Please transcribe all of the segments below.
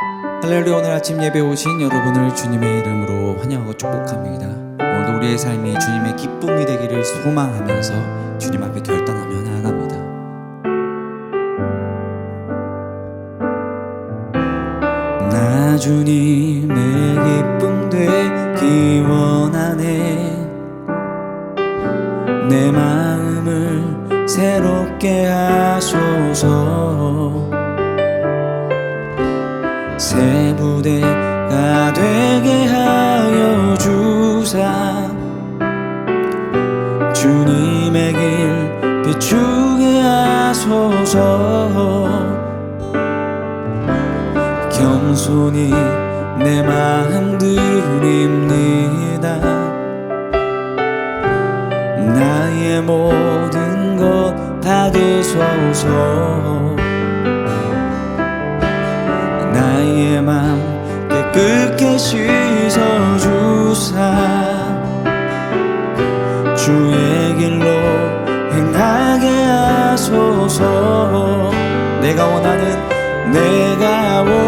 할렐루야 오늘 아침 예배 오신 여러분을 주님의 이름으로 환영하고 축복합니다. 오늘도 우리의 삶이 주님의 기쁨이 되기를 소망하면서 주님 앞에 결단하며 나아갑니다. 나 주님의 기쁨 되기 원하네 내 마음을 새롭게 하소서 새 부대가 되게 하여 주사. 주님의 길 비추게 하소서. 겸손히 내 마음 드립니다. 나의 모든 것 받으소서. 나의 맘 깨끗게 씻어주사. 주의 길로 행하게 하소서. 내가 원하는 내가 원하는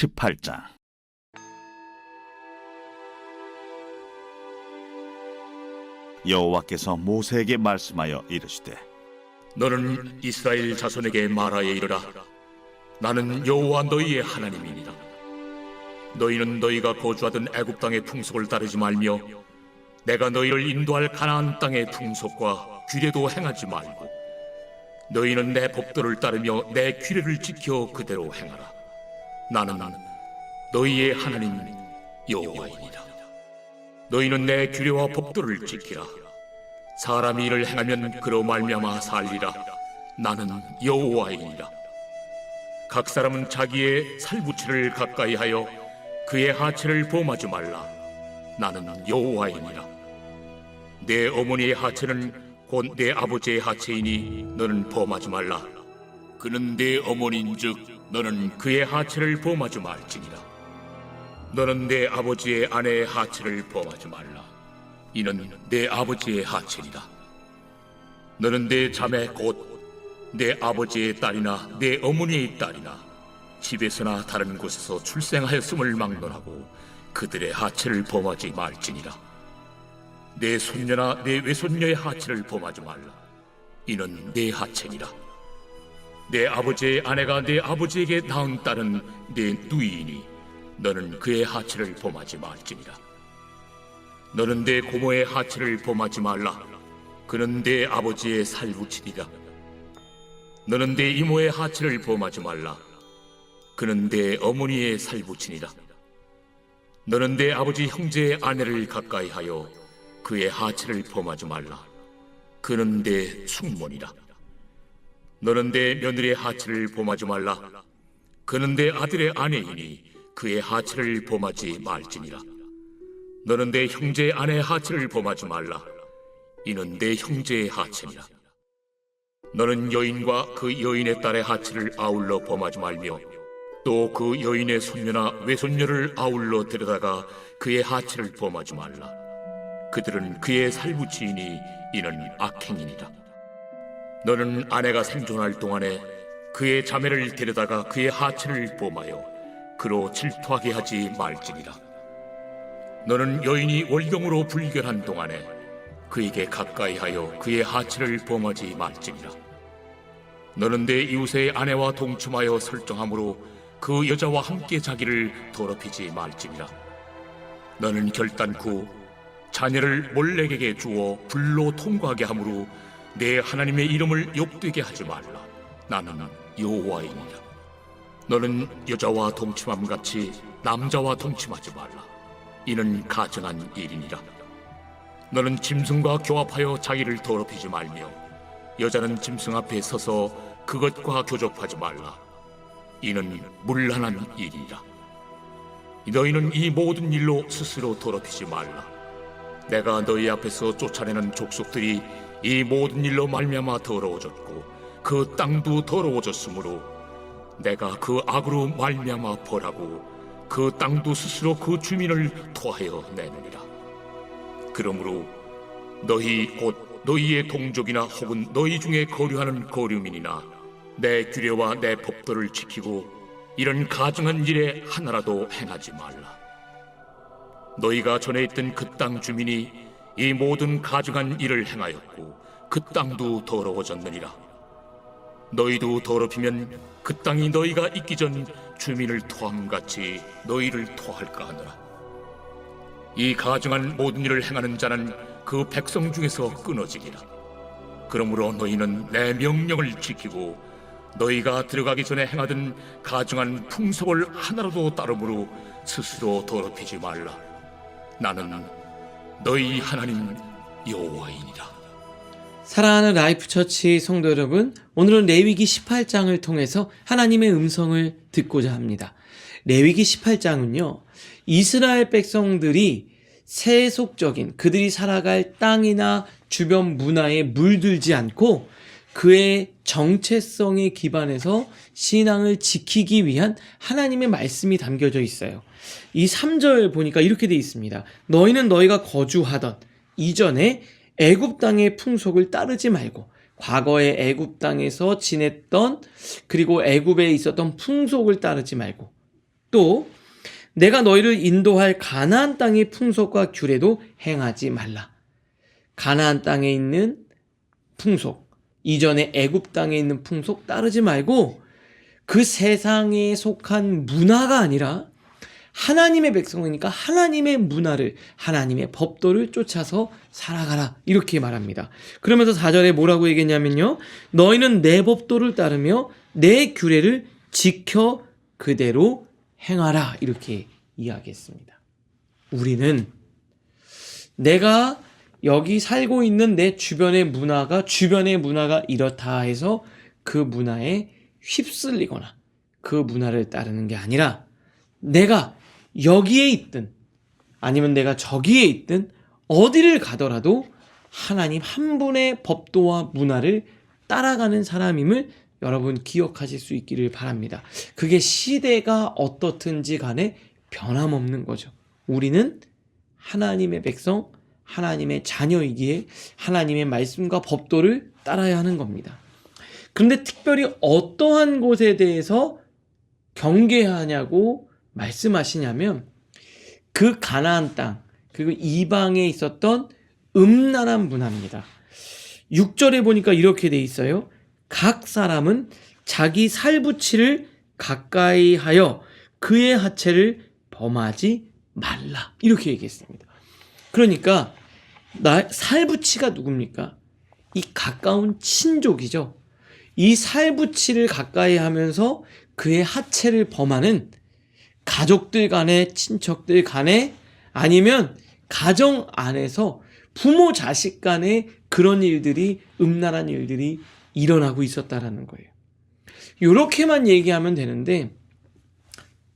18장. 여호와께서 모세에게 말씀하여 이르시되 너는 이스라엘 자손에게 말하여 이르라. 나는 여호와 너희의 하나님이니라. 너희는 너희가 거주하던 애굽 땅의 풍속을 따르지 말며 내가 너희를 인도할 가나안 땅의 풍속과 규례도 행하지 말고 너희는 내 법도를 따르며 내 규례를 지켜 그대로 행하라 나는 너희의 하나님 여호와이니라. 너희는 내 규례와 법도를 지키라. 사람이 이를 행하면 그로 말미암아 살리라. 나는 여호와이니라. 각 사람은 자기의 살부치를 가까이 하여 그의 하체를 범하지 말라. 나는 여호와이니라. 내 어머니의 하체는 곧 내 아버지의 하체이니 너는 범하지 말라. 그는 내 어머니인즉 너는 그의 하체를 범하지 말지니라 너는 내 아버지의 아내의 하체를 범하지 말라 이는 내 아버지의 하체니라. 너는 내 자매 곧 내 아버지의 딸이나 내 어머니의 딸이나 집에서나 다른 곳에서 출생하였음을 막론하고 그들의 하체를 범하지 말지니라. 내 손녀나 내 외손녀의 하체를 범하지 말라. 이는 내 하체니라. 내 아버지의 아내가 내 아버지에게 낳은 딸은 내 누이이니 너는 그의 하체를 범하지 말지니라. 너는 내 고모의 하체를 범하지 말라. 그는 내 아버지의 살부치리라. 너는 내 이모의 하체를 범하지 말라. 그는 내 어머니의 살부치니라. 너는 내 아버지 형제의 아내를 가까이 하여 그의 하체를 범하지 말라. 그는 내 숙모니라. 너는 내 며느리의 하체를 범하지 말라. 그는 내 아들의 아내이니 그의 하체를 범하지 말지니라. 너는 내 형제의 아내의 하체를 범하지 말라. 이는 내 형제의 하체니라. 너는 여인과 그 여인의 딸의 하체를 아울러 범하지 말며 또 그 여인의 손녀나 외손녀를 아울러 데려다가 그의 하체를 범하지 말라. 그들은 그의 살부치이니 이는 악행이니라. 너는 아내가 생존할 동안에 그의 자매를 데려다가 그의 하체를 범하여 그로 질투하게 하지 말지니라. 너는 여인이 월경으로 불결한 동안에 그에게 가까이하여 그의 하체를 범하지 말지니라. 너는 내 이웃의 아내와 동침하여 설정함으로 그 여자와 함께 자기를 더럽히지 말지니라. 너는 결단코 자녀를 몰렉에게 주어 불로 통과하게 함으로 내 하나님의 이름을 욕되게 하지 말라. 나는 여호와이니라. 너는 여자와 동침함 같이 남자와 동침하지 말라. 이는 가증한 일이니라. 너는 짐승과 교합하여 자기를 더럽히지 말며 여자는 짐승 앞에 서서 그것과 교접하지 말라. 이는 물란한 일이라. 너희는 이 모든 일로 스스로 더럽히지 말라. 내가 너희 앞에서 쫓아내는 족속들이 이 모든 일로 말미암아 더러워졌고 그 땅도 더러워졌으므로 내가 그 악으로 말미암아 벌하고 그 땅도 스스로 그 주민을 토하여 내느니라. 그러므로 너희 곧 너희의 동족이나 혹은 너희 중에 거류하는 거류민이나 내 규례와 내 법도를 지키고 이런 가증한 일에 하나라도 행하지 말라. 너희가 전에 있던 그 땅 주민이 이 모든 가증한 일을 행하였고 그 땅도 더러워졌느니라. 너희도 더럽히면 그 땅이 너희가 있기 전 주민을 토함 같이 너희를 토할까 하노라. 이 가증한 모든 일을 행하는 자는 그 백성 중에서 끊어지리라. 그러므로 너희는 내 명령을 지키고 너희가 들어가기 전에 행하던 가증한 풍속을 하나라도 따름으로 스스로 더럽히지 말라. 나는 너희 하나님 여호와이니라. 사랑하는 라이프 처치 성도 여러분, 오늘은 레위기 18장을 통해서 하나님의 음성을 듣고자 합니다. 레위기 18장은요, 이스라엘 백성들이 세속적인 그들이 살아갈 땅이나 주변 문화에 물들지 않고 그의 정체성에 기반해서 신앙을 지키기 위한 하나님의 말씀이 담겨져 있어요. 이 3절 보니까 이렇게 돼 있습니다. 너희는 너희가 거주하던 이전에 애굽 땅의 풍속을 따르지 말고 과거에 애굽 땅에서 지냈던 그리고 애굽에 있었던 풍속을 따르지 말고 또 내가 너희를 인도할 가나안 땅의 풍속과 규례도 행하지 말라. 가나안 땅에 있는 풍속, 이전에 애굽 땅에 있는 풍속 따르지 말고 그 세상에 속한 문화가 아니라 하나님의 백성이니까 하나님의 문화를 하나님의 법도를 쫓아서 살아가라 이렇게 말합니다. 그러면서 4절에 뭐라고 얘기했냐면요. 너희는 내 법도를 따르며 내 규례를 지켜 그대로 행하라 이렇게 이야기했습니다. 우리는 내가 여기 살고 있는 내 주변의 문화가 주변의 문화가 이렇다 해서 그 문화에 휩쓸리거나 그 문화를 따르는 게 아니라 내가 여기에 있든 아니면 내가 저기에 있든 어디를 가더라도 하나님 한 분의 법도와 문화를 따라가는 사람임을 여러분 기억하실 수 있기를 바랍니다. 그게 시대가 어떻든지 간에 변함없는 거죠. 우리는 하나님의 백성, 하나님의 자녀이기에 하나님의 말씀과 법도를 따라야 하는 겁니다. 그런데 특별히 어떠한 곳에 대해서 경계하냐고 말씀하시냐면 그 가나안 땅 그리고 이방에 있었던 음란한 문화입니다. 6절에 보니까 이렇게 돼 있어요. 각 사람은 자기 살부치를 가까이 하여 그의 하체를 범하지 말라. 이렇게 얘기했습니다. 그러니까 나 살부치가 누굽니까? 이 가까운 친족이죠. 이 살부치를 가까이 하면서 그의 하체를 범하는 가족들 간에 친척들 간에 아니면 가정 안에서 부모 자식 간에 그런 일들이 음란한 일들이 일어나고 있었다라는 거예요. 이렇게만 얘기하면 되는데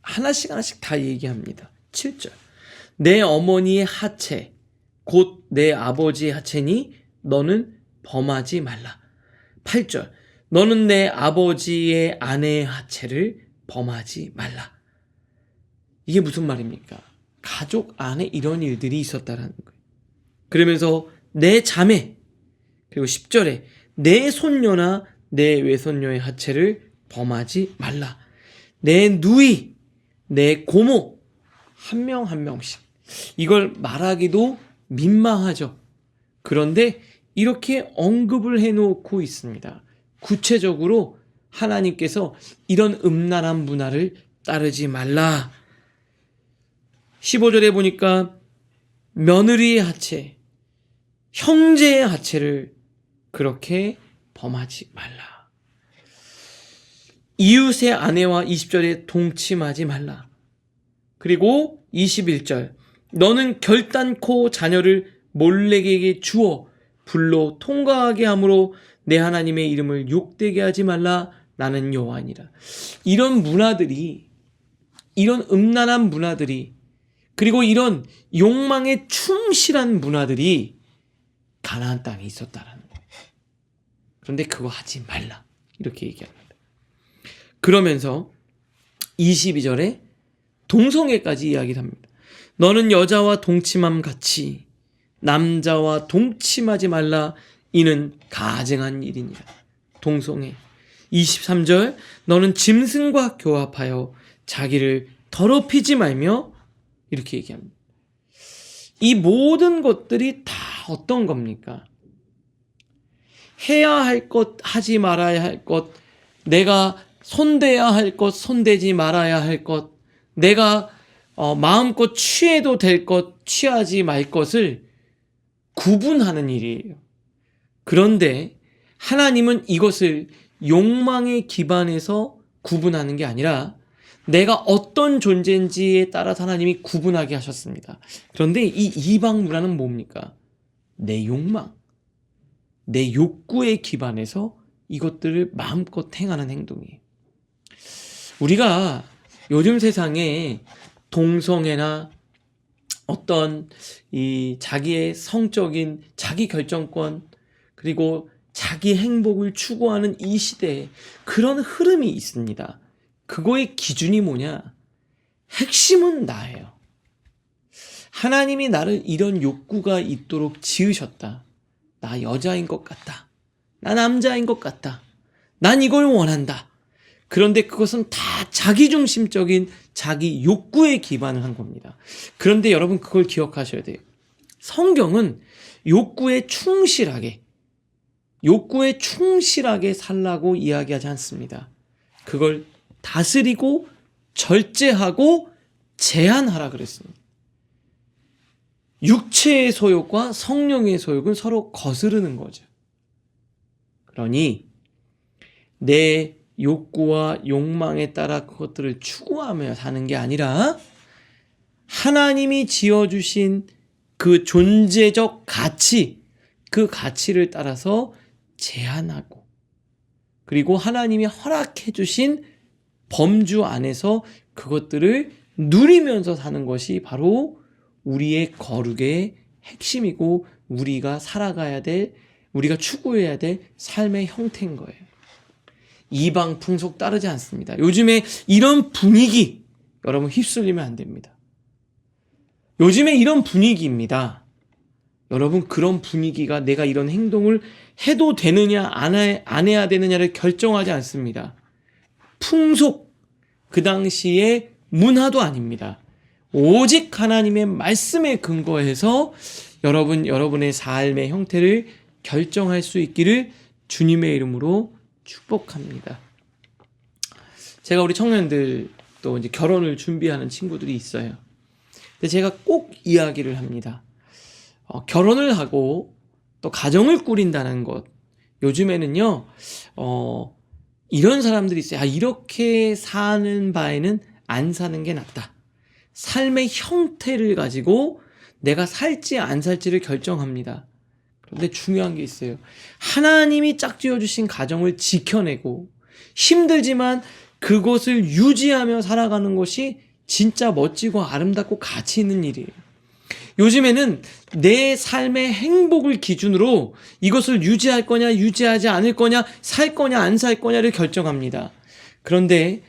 하나씩 하나씩 다 얘기합니다. 7절. 내 어머니의 하체 곧 내 아버지의 하체니 너는 범하지 말라. 8절. 너는 내 아버지의 아내의 하체를 범하지 말라. 이게 무슨 말입니까? 가족 안에 이런 일들이 있었다라는 거예요. 그러면서 내 자매 그리고 10절에 내 손녀나 내 외손녀의 하체를 범하지 말라. 내 누이, 내 고모 한 명한 명씩 이걸 말하기도 민망하죠. 그런데 이렇게 언급을 해놓고 있습니다. 구체적으로 하나님께서 이런 음란한 문화를 따르지 말라. 15절에 보니까 며느리의 하체, 형제의 하체를 그렇게 범하지 말라. 이웃의 아내와 20절에 동침하지 말라. 그리고 21절 너는 결단코 자녀를 몰래에게 주어 불로 통과하게 함으로 내 하나님의 이름을 욕되게 하지 말라 나는 여호와니라. 이런 문화들이 이런 음란한 문화들이 그리고 이런 욕망에 충실한 문화들이 가나안 땅에 있었다라는 거예요. 그런데 그거 하지 말라. 이렇게 얘기합니다. 그러면서 22절에 동성애까지 이야기를 합니다. 너는 여자와 동침함 같이 남자와 동침하지 말라 이는 가증한 일이니라. 동성애. 23절 너는 짐승과 교합하여 자기를 더럽히지 말며 이렇게 얘기합니다. 이 모든 것들이 다 어떤 겁니까? 해야 할 것, 하지 말아야 할 것, 내가 손대야 할 것, 손대지 말아야 할 것, 내가 어, 마음껏 취해도 될 것, 취하지 말 것을 구분하는 일이에요. 그런데 하나님은 이것을 욕망에 기반해서 구분하는 게 아니라 내가 어떤 존재인지에 따라서 하나님이 구분하게 하셨습니다. 그런데 이 이방 문화는 뭡니까? 내 욕망, 내 욕구에 기반해서 이것들을 마음껏 행하는 행동이에요. 우리가 요즘 세상에 동성애나 어떤 이 자기의 성적인 자기 결정권 그리고 자기 행복을 추구하는 이 시대에 그런 흐름이 있습니다. 그거의 기준이 뭐냐? 핵심은 나예요. 하나님이 나를 이런 욕구가 있도록 지으셨다. 나 여자인 것 같다. 나 남자인 것 같다. 난 이걸 원한다. 그런데 그것은 다 자기중심적인 자기 욕구에 기반을 한 겁니다. 그런데 여러분 그걸 기억하셔야 돼요. 성경은 욕구에 충실하게, 욕구에 충실하게 살라고 이야기하지 않습니다. 그걸 다스리고 절제하고 제한하라 그랬습니다. 육체의 소욕과 성령의 소욕은 서로 거스르는 거죠. 그러니 내 욕구와 욕망에 따라 그것들을 추구하며 사는 게 아니라 하나님이 지어주신 그 존재적 가치, 그 가치를 따라서 제한하고 그리고 하나님이 허락해 주신 범주 안에서 그것들을 누리면서 사는 것이 바로 우리의 거룩의 핵심이고 우리가 살아가야 될, 우리가 추구해야 될 삶의 형태인 거예요. 이방 풍속 따르지 않습니다. 요즘에 이런 분위기, 여러분 휩쓸리면 안 됩니다. 요즘에 이런 분위기입니다. 여러분 그런 분위기가 내가 이런 행동을 해도 되느냐 안, 해, 안 해야 되느냐를 결정하지 않습니다. 풍속 그 당시의 문화도 아닙니다. 오직 하나님의 말씀에 근거해서 여러분 여러분의 삶의 형태를 결정할 수 있기를 주님의 이름으로 축복합니다. 제가 우리 청년들 또 이제 결혼을 준비하는 친구들이 있어요. 근데 제가 꼭 이야기를 합니다. 어, 결혼을 하고 또 가정을 꾸린다는 것. 요즘에는요, 어, 이런 사람들이 있어요. 아, 이렇게 사는 바에는 안 사는 게 낫다. 삶의 형태를 가지고 내가 살지 안 살지를 결정합니다. 그런데 중요한 게 있어요. 하나님이 짝지어 주신 가정을 지켜내고 힘들지만 그것을 유지하며 살아가는 것이 진짜 멋지고 아름답고 가치 있는 일이에요. 요즘에는 내 삶의 행복을 기준으로 이것을 유지할 거냐, 유지하지 않을 거냐, 살 거냐, 안 살 거냐를 결정합니다. 그런데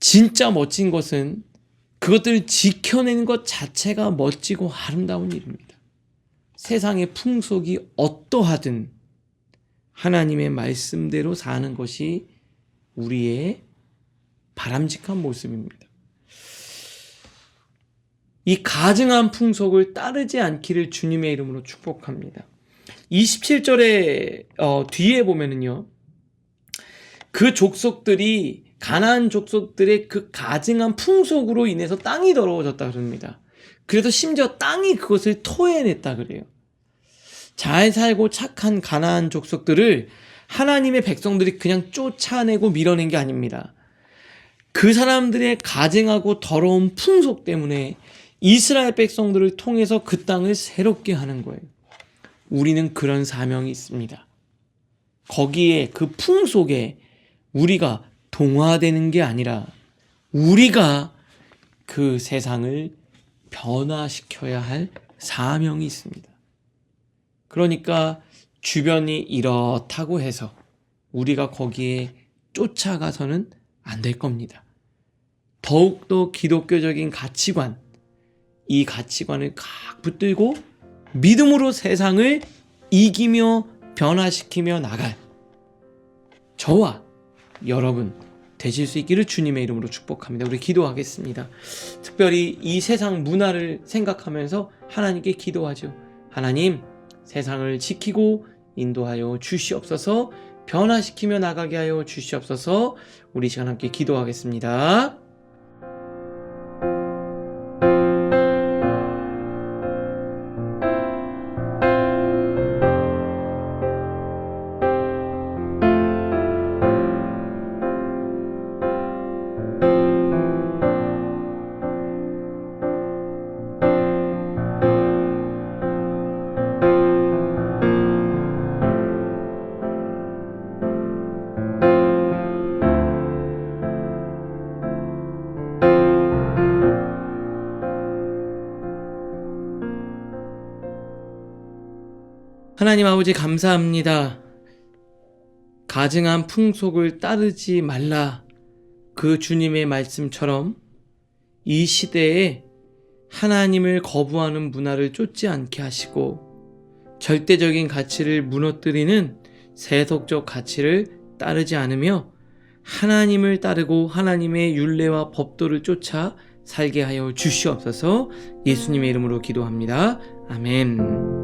진짜 멋진 것은 그것들을 지켜내는 것 자체가 멋지고 아름다운 일입니다. 세상의 풍속이 어떠하든 하나님의 말씀대로 사는 것이 우리의 바람직한 모습입니다. 이 가증한 풍속을 따르지 않기를 주님의 이름으로 축복합니다. 27절에 어, 뒤에 보면은요. 그 족속들이 가나안 족속들의 그 가증한 풍속으로 인해서 땅이 더러워졌다 그럽니다. 그래서 심지어 땅이 그것을 토해냈다 그래요. 잘 살고 착한 가나안 족속들을 하나님의 백성들이 그냥 쫓아내고 밀어낸 게 아닙니다. 그 사람들의 가증하고 더러운 풍속 때문에 이스라엘 백성들을 통해서 그 땅을 새롭게 하는 거예요. 우리는 그런 사명이 있습니다. 거기에 그 풍속에 우리가 동화되는 게 아니라 우리가 그 세상을 변화시켜야 할 사명이 있습니다. 그러니까 주변이 이렇다고 해서 우리가 거기에 쫓아가서는 안 될 겁니다. 더욱더 기독교적인 가치관, 이 가치관을 각 붙들고 믿음으로 세상을 이기며 변화시키며 나갈 저와 여러분 되실 수 있기를 주님의 이름으로 축복합니다. 우리 기도하겠습니다. 특별히 이 세상 문화를 생각하면서 하나님께 기도하죠. 하나님, 세상을 지키고 인도하여 주시옵소서 변화시키며 나가게 하여 주시옵소서 우리 시간 함께 기도하겠습니다. 하나님 아버지 감사합니다. 가증한 풍속을 따르지 말라. 그 주님의 말씀처럼 이 시대에 하나님을 거부하는 문화를 쫓지 않게 하시고 절대적인 가치를 무너뜨리는 세속적 가치를 따르지 않으며 하나님을 따르고 하나님의 윤례와 법도를 쫓아 살게 하여 주시옵소서 예수님의 이름으로 기도합니다. 아멘.